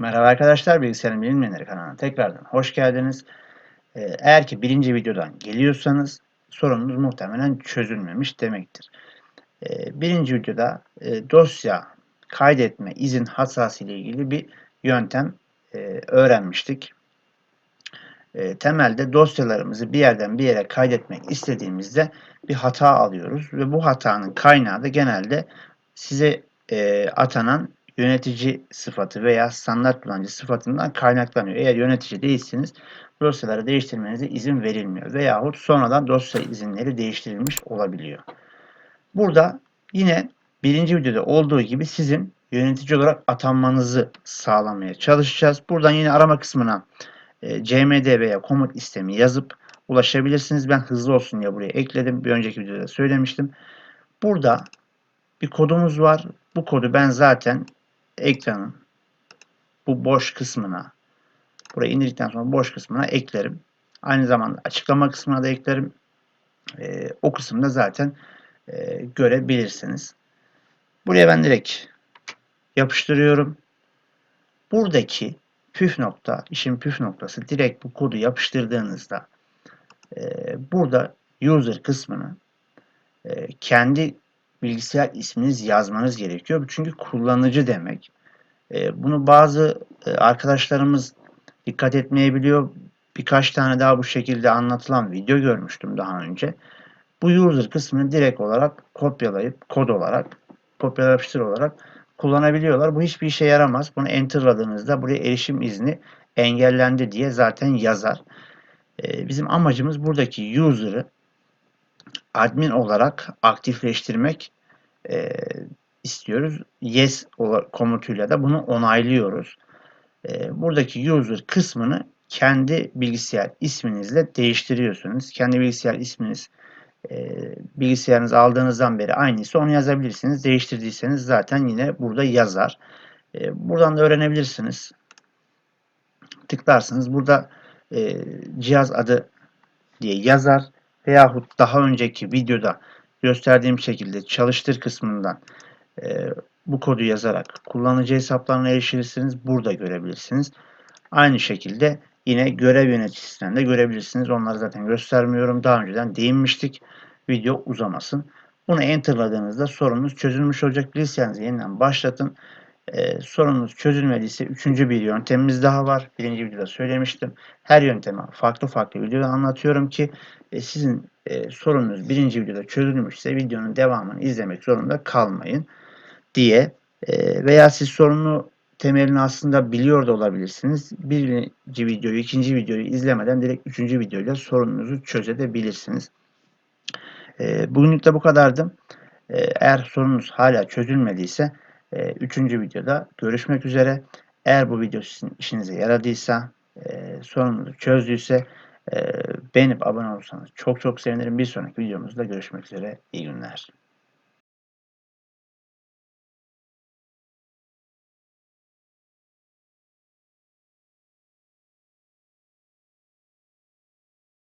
Merhaba arkadaşlar, Bilgisayarın Bilinmeyenleri kanalına tekrardan hoş geldiniz. Ee, Eğer ki birinci videodan geliyorsanız sorununuz muhtemelen çözülmemiş demektir. Ee, Birinci videoda e, dosya kaydetme izin hatası ile ilgili bir yöntem e, öğrenmiştik. E, Temelde dosyalarımızı bir yerden bir yere kaydetmek istediğimizde bir hata alıyoruz ve bu hatanın kaynağı da genelde size atanan yönetici sıfatı veya standart kullanıcı sıfatından kaynaklanıyor. Eğer yönetici değilseniz dosyaları değiştirmenize izin verilmiyor. Veyahut sonradan dosya izinleri değiştirilmiş olabiliyor. Burada yine birinci videoda olduğu gibi sizin yönetici olarak atanmanızı sağlamaya çalışacağız. Buradan yine arama kısmına e, cmd veya komut istemi yazıp ulaşabilirsiniz. Ben hızlı olsun diye buraya ekledim. Bir önceki videoda söylemiştim. Burada bir kodumuz var. Bu kodu ben zaten ekranın bu boş kısmına burayı indirdikten sonra boş kısmına eklerim. Aynı zamanda açıklama kısmına da eklerim. E, o kısımda zaten e, görebilirsiniz. Buraya ben direkt yapıştırıyorum. Buradaki püf nokta, işin püf noktası direkt bu kodu yapıştırdığınızda e, burada user kısmını e, kendi bilgisayar isminiz yazmanız gerekiyor. Çünkü kullanıcı demek. E, bunu bazı e, arkadaşlarımız dikkat etmeyebiliyor. Birkaç tane daha bu şekilde anlatılan video görmüştüm daha önce. Bu user kısmını direkt olarak kopyalayıp kod olarak kopyala yapıştır olarak kullanabiliyorlar. Bu hiçbir işe yaramaz. Bunu enterladığınızda buraya erişim izni engellendi diye zaten yazar. Ee, bizim amacımız buradaki user'ı admin olarak aktifleştirmek e, istiyoruz. Yes komutuyla da bunu onaylıyoruz. E, buradaki user kısmını kendi bilgisayar isminizle değiştiriyorsunuz. Kendi bilgisayar isminiz e, bilgisayarınız aldığınızdan beri aynıysa onu yazabilirsiniz. Değiştirdiyseniz zaten yine burada yazar. E, buradan da öğrenebilirsiniz. Tıklarsınız. Burada e, cihaz adı diye yazar veyahut daha önceki videoda gösterdiğim şekilde çalıştır kısmından e, bu kodu yazarak kullanıcı hesaplarına erişirsiniz. Burada görebilirsiniz. Aynı şekilde yine görev yöneticisinden de görebilirsiniz. Onları zaten göstermiyorum. Daha önceden değinmiştik. Video uzamasın. Bunu enterladığınızda sorunuz çözülmüş olacak. Bilgisayarınızı yeniden başlatın. Ee, sorunuz çözülmediyse üçüncü bir yöntemimiz daha var. Birinci videoda söylemiştim. Her yöntemi farklı farklı videoda anlatıyorum ki e, sizin e, sorunuz birinci videoda çözülmüşse videonun devamını izlemek zorunda kalmayın diye e, veya siz sorunu temelini aslında biliyor da olabilirsiniz. Birinci videoyu, ikinci videoyu izlemeden direkt üçüncü videoyla sorununuzu çözebilirsiniz. E, bugünlük de bu kadardı. E, eğer sorunuz hala çözülmediyse e, üçüncü videoda görüşmek üzere. Eğer bu video sizin işinize yaradıysa, e, sorununuzu çözdüyse e, beğenip abone olursanız çok çok sevinirim. Bir sonraki videomuzda görüşmek üzere. İyi günler.